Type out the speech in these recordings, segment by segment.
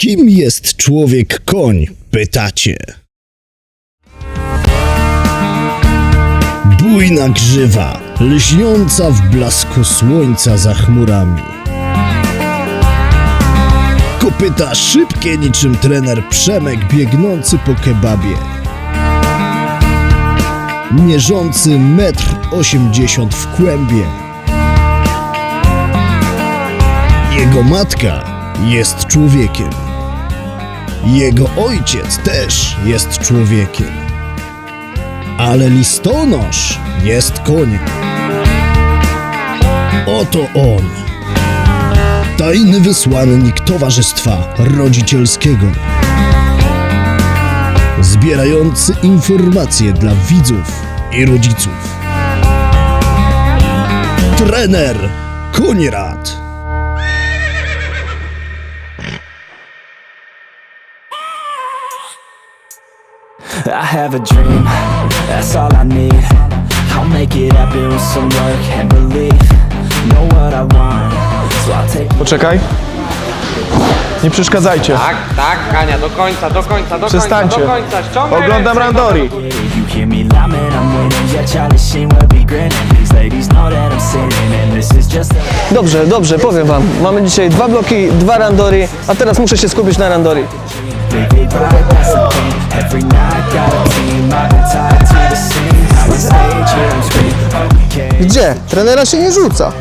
Kim jest człowiek koń? Pytacie. Bujna grzywa, lśniąca w blasku słońca za chmurami. Kopyta szybkie niczym trener Przemek biegnący po kebabie. Mierzący metr osiemdziesiąt w kłębie. Jego matka jest człowiekiem. Jego ojciec też jest człowiekiem. Ale listonosz jest koniem. Oto on. Tajny wysłannik Towarzystwa Rodzicielskiego. Zbierający informacje dla widzów i rodziców. Trener Konrad. I have a dream, that's all I need I'll make it happen with some work and belief Know what I want, so I'll take Poczekaj. Nie przeszkadzajcie. Tak, tak, Ania, do końca, do końca, do Przestańcie. końca, do końca, ściągaj Oglądam ręce, Randori. it You hear me loud, man, I'm winning Yeah, Charlie Sheen will be grinning These ladies know that I'm sinning And this is just a Dobrze, dobrze, powiem wam. Mamy dzisiaj dwa bloki, dwa randori, a teraz muszę się skupić na randori. big, big ride, that's the thing Every night, got a team I've been tied to the scene I stage here and scream Okay, Gdzie? Trenera się nie rzuca.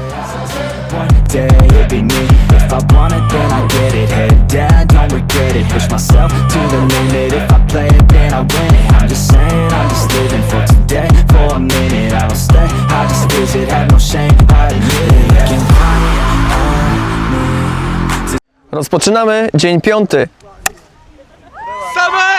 one day it'll be me. If I want it, then I get it. Head down, don't regret it. Push myself to the limit. If I play it, then I win it. I'm just saying, I'm just living for today. For a minute, I don't stay. I just visit, have no shame. I admit it. Looking right Rozpoczynamy dzień piąty. Same!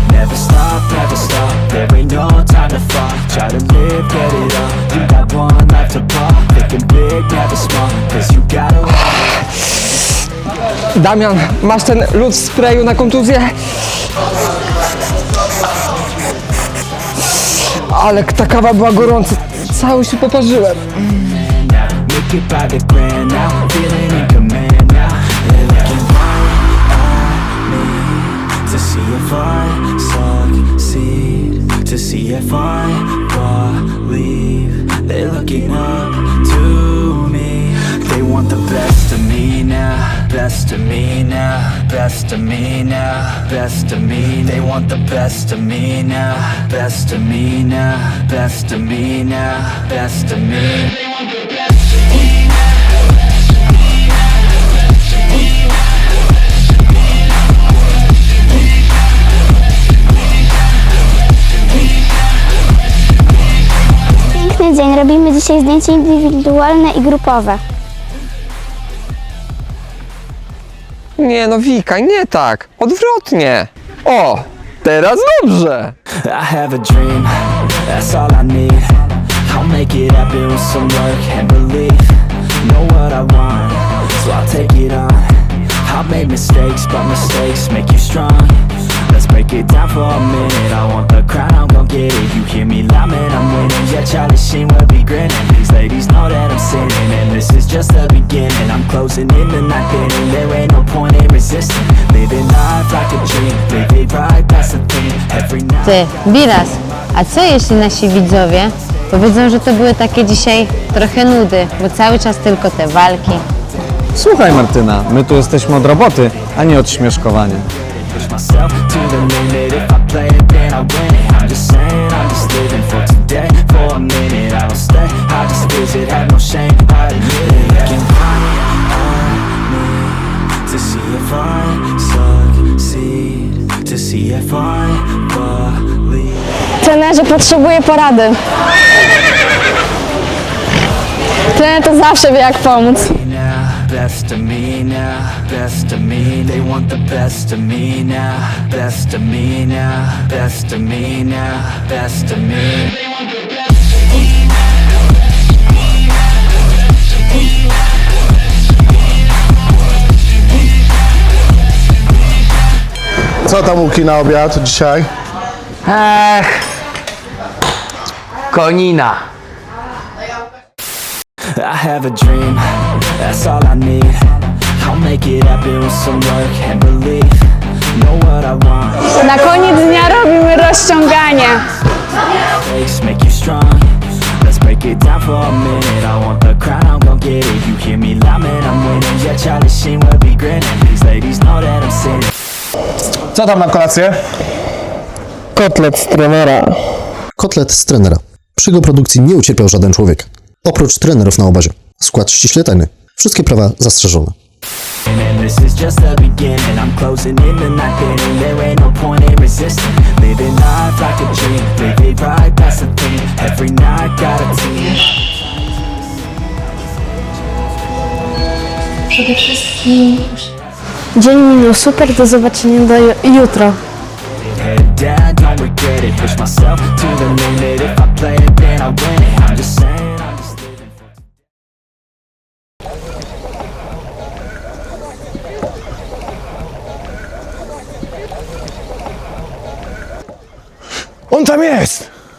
Never stop, never stop, there ain't no time to fall Try to live, get it all, you got one life to pop Thinking big, never small, cause you gotta Damian, masz ten lód w sprayu na kontuzję? Ale ta kawa była gorąca. Cały się poparzyłem. now Make it by the grand now Feeling in if I believe They're looking up to me. They want the best of me now Best of me now Best of me now Best of me. They want the best of me now Best of me now Best of me now Best of me dzisiaj zdjęcia indywidualne i grupowe. Nie no, Wika, nie tak. Odwrotnie. O, teraz dobrze. I have a dream, that's all I need I'll make it happen with some work and belief Know what I want, so I'll take it on I've made mistakes, but mistakes make you strong Let's break it down for a minute I want the crown, I'm gon' get it You hear me loud, man, I'm Grinning These ladies know that I'm sinning. And this is just the beginning. I'm closing in the ninth inning There. Ain't no point in resisting. Living life like a dream. Live it right, that's the thing. Every night Ty, Biras, a co jeśli nasi widzowie powiedzą, że to były takie dzisiaj trochę nudy, bo cały czas tylko te walki? Słuchaj Martyna, my tu jesteśmy od roboty, a nie od śmieszkowania. push myself to the limit. If I play it, then I win it. I'm just saying, I'm I just visit, have no shame I admit it right at me To see if I succeed To see if I believe Trenerze, potrzebuję porady. Trener to zawsze wie jak pomóc. best of me now, best of me. They want the best of me now, best of me now, best of me now, best of me. Co tam Łuki na obiad dzisiaj? Konina. I have a dream, that's all I need. I'll make it happen with some work and belief. Know what I want, Na koniec dnia robimy rozciąganie. makes make you strong. Let's break it down for a minute. I want the crown, I'm gon' get it. You hear me loud, man, I'm winning. Yeah, Charlie Sheen will be grinning. These ladies know that I'm sinning. Co tam na kolację? Kotlet z trenera. Kotlet z trenera. Przy jego produkcji nie ucierpiał żaden człowiek. Oprócz trenerów na obazie. Skład ściśle tajny. Wszystkie prawa zastrzeżone. And this is just the beginning. I'm closing in the night inning. There ain't no point in resisting. Living life like a dream. Live it right, that's the thing. Every night, got a team. Przede wszystkim Dzień minął super, do zobaczenia do ju- jutro. On tam jest!